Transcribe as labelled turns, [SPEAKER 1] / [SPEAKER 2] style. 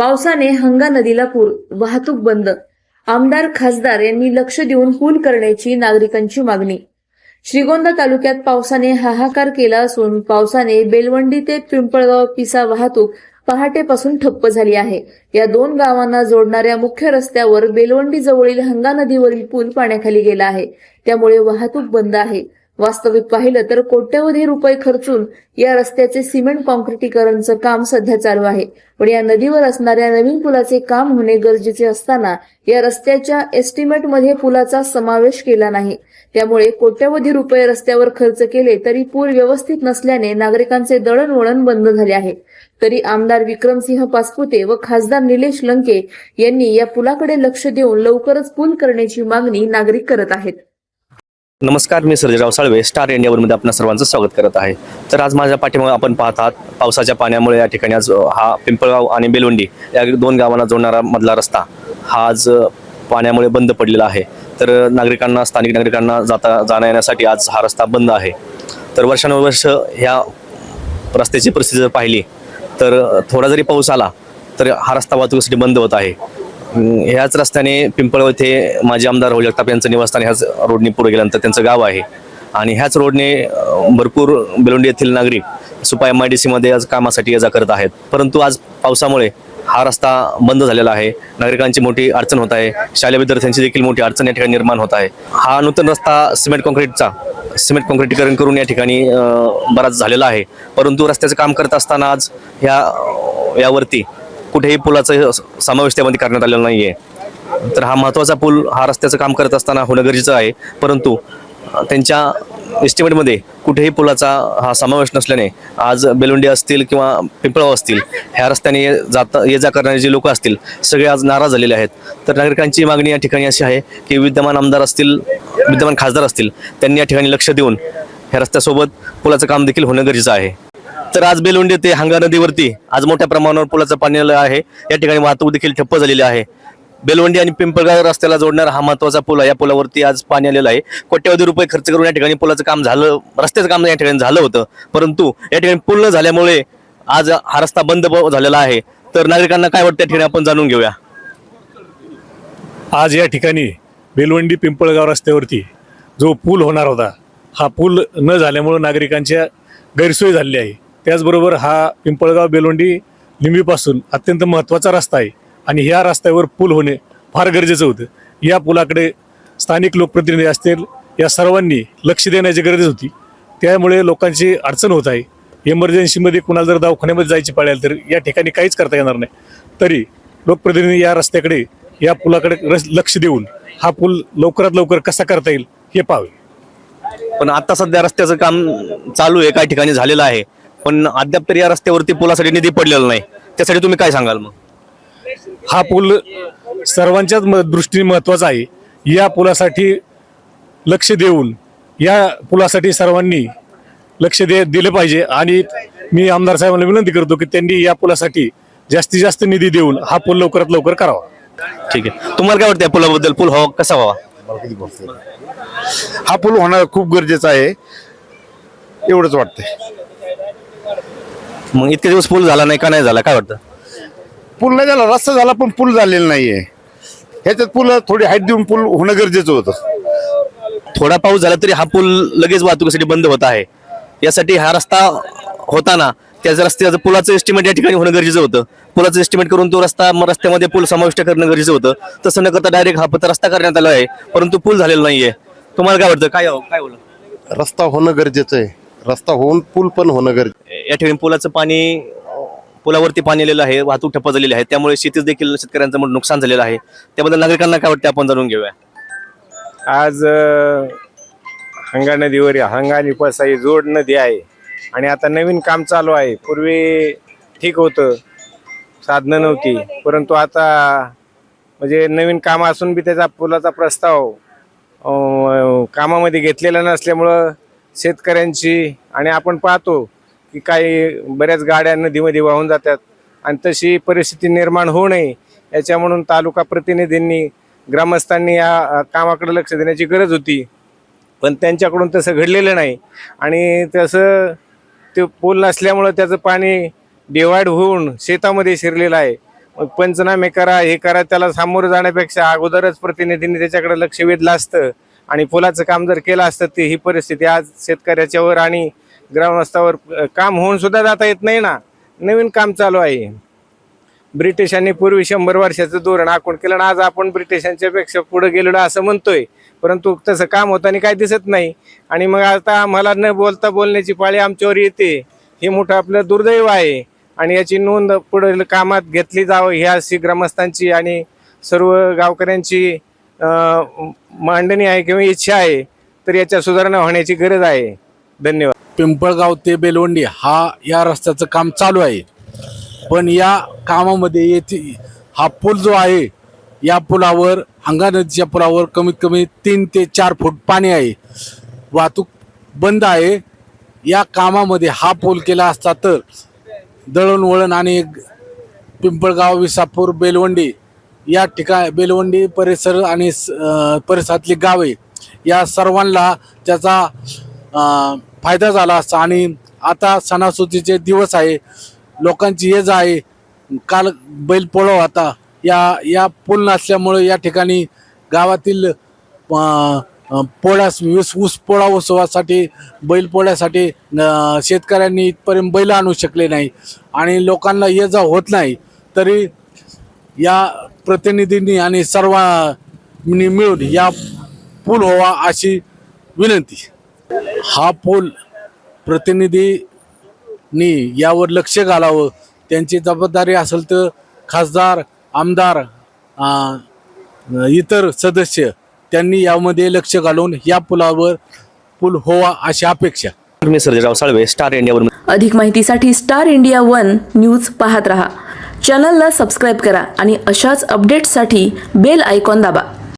[SPEAKER 1] पावसाने हंगा नदीला पूर वाहतूक बंद. आमदार खासदार यांनी लक्ष देऊन पूल करण्याची नागरिकांची मागणी. श्रीगोंदा तालुक्यात पावसाने हाहाकार केला असून पावसाने बेलवंडी ते पिंपळगाव पिसा वाहतूक पहाटेपासून ठप्प झाली आहे. या दोन गावांना जोडणाऱ्या मुख्य रस्त्यावर बेलवंडी जवळील हंगा नदीवरील पूल पाण्याखाली गेला आहे. त्यामुळे वाहतूक बंद आहे. वास्तविक पाहिलं तर कोट्यवधी रुपये खर्चून या रस्त्याचे सिमेंट कॉन्क्रिटीकरणचं काम सध्या चालू आहे. पण या नदीवर असणाऱ्या नवीन पुलाचे काम होणे गरजेचे असताना या रस्त्याच्या एस्टिमेटमध्ये पुलाचा समावेश केला नाही. त्यामुळे कोट्यवधी रुपये रस्त्यावर खर्च केले तरी पूल व्यवस्थित नसल्याने नागरिकांचे दळणवळण बंद झाले आहे. तरी आमदार विक्रमसिंह पासपुते व खासदार निलेश लंके यांनी या पुलाकडे लक्ष देऊन लवकरच पूल करण्याची मागणी नागरिक करत आहेत.
[SPEAKER 2] नमस्कार मी सर्जेराव साळवे स्टार इंडियावरमध्ये आपण सर्वांचं स्वागत करत आहे. तर आज माझ्या पाठीमागे आपण पाहत आहात पावसाच्या पाण्यामुळे या ठिकाणी आज हा पिंपळगाव आणि बेलवंडी या दोन गावांना जोडणारा मधला रस्ता हा आज पाण्यामुळे बंद पडलेला आहे. तर नागरिकांना स्थानिक नागरिकांना जाता जाण्या येण्यासाठी आज हा रस्ता बंद आहे. तर वर्षानुवर्ष ह्या रस्त्याची परिस्थिती जर पाहिली तर थोडा जरी पाऊस आला तर हा रस्ता वाहतुकीसाठी बंद होत आहे. ह्याच रस्त्याने पिंपळगाव येथे माजी आमदार राहुल जगताप यांचं निवासस्थान ह्याच रोडने पुढे गेल्यानंतर त्यांचं गाव आहे. आणि ह्याच रोडने भरपूर बेलोंडी येथील नागरिक सुपा एम आय डी सीमध्ये आज कामासाठी ये जा करत आहेत. परंतु आज पावसामुळे हा रस्ता बंद झालेला आहे. नागरिकांची मोठी अडचण होत आहे. शालेय विद्यार्थ्यांची देखील मोठी अडचण या ठिकाणी निर्माण होत आहे. हा नूतन रस्ता सिमेंट कॉन्क्रीटचा सिमेंट कॉन्क्रीटीकरण करून या ठिकाणी बराच झालेला आहे. परंतु रस्त्याचं काम करत असताना आज ह्या यावरती कुठेही पुलाचा समावेश त्यामध्ये करण्यात आलेला नाही आहे तर हा महत्त्वाचा पूल हा रस्त्याचं काम करत असताना होणं गरजेचं आहे. परंतु त्यांच्या एस्टिमेटमध्ये कुठेही पुलाचा हा समावेश नसल्याने आज बेलुंडी असतील किंवा पिंपळाव असतील ह्या रस्त्याने ये- जाता ये जा करणारे जे लोक असतील सगळे आज नाराज झालेले आहेत. तर नागरिकांची मागणी या ठिकाणी अशी आहे की विद्यमान आमदार असतील विद्यमान खासदार असतील त्यांनी या ठिकाणी लक्ष देऊन ह्या रस्त्यासोबत पुलाचं काम देखील होणं गरजेचं आहे. तर आज बेलवंडी ते हंगा नदीवरती आज मोठ्या प्रमाणावर पुलाचं पाणी आलं आहे. या ठिकाणी वाहतूक देखील ठप्प झालेली आहे. बेलवंडी आणि पिंपळगाव रस्त्याला जोडणारा हा महत्त्वाचा पूल आहे. या पुलावरती आज पाणी आलेलं आहे. कोट्यवधी रुपये खर्च करून या ठिकाणी पुलाचं काम झालं रस्त्याचं काम या ठिकाणी झालं होतं. परंतु या ठिकाणी पूल न झाल्यामुळे आज हा रस्ता बंद झालेला आहे. तर नागरिकांना काय वाटतं या ठिकाणी आपण जाणून घेऊया.
[SPEAKER 3] आज या ठिकाणी बेलवंडी पिंपळगाव रस्त्यावरती जो पूल होणार होता हा पूल न झाल्यामुळं नागरिकांच्या गैरसोय झालेली आहे. त्याचबरोबर हा पिंपळगाव बेलोंडी लिंबीपासून अत्यंत महत्त्वाचा रस्ता आहे आणि ह्या रस्त्यावर पूल होणे फार गरजेचं होतं. या पुलाकडे स्थानिक लोकप्रतिनिधी असतील या सर्वांनी लक्ष देण्याची गरज होती. त्यामुळे लोकांची अडचण होत आहे. इमर्जन्सीमध्ये कुणाला जर दवाखान्यामध्ये जायची पाळेल तर या ठिकाणी काहीच करता येणार नाही. तरी लोकप्रतिनिधी या रस्त्याकडे या पुलाकडे रस लक्ष देऊन हा पूल लवकरात लवकर कसा करता येईल हे पाहावे.
[SPEAKER 2] पण आता सध्या रस्त्याचं काम चालू आहे काही ठिकाणी झालेलं आहे. पण अद्याप तरी या रस्त्यावरती पुलासाठी निधी पडलेला नाही. त्यासाठी तुम्ही काय सांगाल मग?
[SPEAKER 3] हा पूल सर्वांच्याच म- दृष्टीने महत्त्वाचा आहे. या पुलासाठी लक्ष देऊन या पुलासाठी सर्वांनी लक्ष दे दिलं पाहिजे. आणि मी आमदार साहेबांना विनंती करतो की त्यांनी या पुलासाठी जास्तीत जास्त निधी देऊन हा पूल लवकरात लवकर करावा.
[SPEAKER 2] ठीक आहे. तुम्हाला काय वाटतं या पुलाबद्दल? पूल हवा कसा व्हावा?
[SPEAKER 4] हा पूल होणं खूप गरजेचं आहे. एवढंच वाटतंय.
[SPEAKER 2] मग इतके दिवस पूल झाला नाही का नाही झाला? काय वाटतं?
[SPEAKER 4] पूल नाही झाला रस्ता झाला पण पूल झालेला नाहीये. ह्याच्यात पूल थोडी हाईट देऊन पूल होणं गरजेचं होतं.
[SPEAKER 2] थोडा पाऊस झाला तरी हा पूल लगेच वाहतुकीसाठी बंद होत आहे. यासाठी हा रस्ता होताना त्या रस्त्याचं पुलाचं एस्टिमेट या ठिकाणी होणं गरजेचं होतं. पुलाचं एस्टिमेट करून तो रस्ता मग रस्त्यामध्ये पूल समाविष्ट करणं गरजेचं होतं. तसं न करता डायरेक्ट हा फक्त रस्ता करण्यात आला आहे परंतु पूल झालेला नाहीये. तुम्हाला काय वाटतं? काय काय बोला
[SPEAKER 4] रस्ता होणं गरजेचं आहे. रस्ता होऊन पूल पण होणं गरजेचं
[SPEAKER 2] या ठिकाणी पुलाचं पाणी पुलावरती पाणी आलेलं आहे वाहतूक ठप्प झालेली आहे. त्यामुळे शेतीच देखील शेतकऱ्यांचं मोठं नुकसान झालेलं आहे. त्याबद्दल नागरिकांना काय वाटतं आपण जाणून घेऊया.
[SPEAKER 5] आज हंगा नदीवर हंगा आणि पसा ही जोड नदी आहे. आणि आता नवीन काम चालू आहे. पूर्वी ठीक होतं साधनं नव्हती. परंतु आता म्हणजे नवीन काम असून बी त्याचा पुलाचा प्रस्ताव कामामध्ये घेतलेला नसल्यामुळं शेतकऱ्यांची आणि आपण पाहतो की काही बऱ्याच गाड्या नदीमध्ये वाहून जातात आणि तशी परिस्थिती निर्माण होऊ नये याच्या म्हणून तालुका प्रतिनिधींनी ग्रामस्थांनी या कामाकडे लक्ष देण्याची गरज होती. पण त्यांच्याकडून तसं घडलेलं नाही. आणि तसं ते पूल नसल्यामुळं त्याचं पाणी डिवाईड होऊन शेतामध्ये शिरलेलं आहे. मग पंचनामे करा हे करा त्याला सामोरं जाण्यापेक्षा अगोदरच प्रतिनिधींनी त्याच्याकडे लक्ष वेधलं असतं. आणि पुलाचं काम जर केलं असतं ते ही परिस्थिती आज शेतकऱ्याच्यावर आणि ग्रामस्थावर काम होऊन सुद्धा जाता येत नाही ना. नवीन काम चालू आहे. ब्रिटिशांनी पूर्वी शंभर वर्षाचं धोरण आखून केलं आणि आज आपण ब्रिटिशांच्या पेक्षा पुढे गेलेलो असं म्हणतोय. परंतु तसं काम होताना काय दिसत नाही. आणि मग आता आम्हाला न बोलता बोलण्याची पाळी आमच्यावर येते. हे मोठं आपलं दुर्दैव आहे. आणि याची नोंद पुढील कामात घेतली जावं ही अशी ग्रामस्थांची आणि सर्व गावकऱ्यांची मांडणी आहे किंवा इच्छा आहे. तर याच्या सुधारणा होण्याची गरज आहे. धन्यवाद.
[SPEAKER 6] पिंपळगाव ते बेलवंडी हा या रस्त्याचं काम चालू आहे. पण या कामामध्ये येथे हा पूल जो आहे या पुलावर हंगा नदीच्या पुलावर कमीत कमी तीन ते चार फूट पाणी आहे. वाहतूक बंद आहे. या कामामध्ये हा पूल केला असता तर दळणवळण आणि पिंपळगाव विसापूर बेलवंडी या ठिकाण बेलवंडी परिसर आणि स- परिसरातली गावे या सर्वांना त्याचा फायदा झाला असता. आणि आता सणासुदीचे दिवस आहे. लोकांची ये जा आहे. काल बैल पोळा होता. या या पूल नसल्यामुळे या ठिकाणी गावातील पोळ्यास ऊस ऊस पोळा उत्सवासाठी बैल पोळ्यासाठी शेतकऱ्यांनी इथपर्यंत बैल आणू शकले नाही. आणि लोकांना ये जा होत नाही. तरी या प्रतिनिधींनी आणि सर्वांनी मिळून या पूल होवा अशी विनंती. हा पूल प्रतिनिधींनी यावर लक्ष घालावं. त्यांची जबाबदारी असेल तर खासदार आमदार इतर सदस्य त्यांनी यामध्ये लक्ष घालून या पुलावर पूल व्हावा अशी अपेक्षा.
[SPEAKER 2] मी सर्जेराव साळवे स्टार इंडियावरून
[SPEAKER 7] अधिक माहितीसाठी स्टार इंडिया वन न्यूज पाहत रहा. चॅनलला सबस्क्राईब करा आणि अशाच अपडेट्ससाठी बेल आयकॉन दाबा.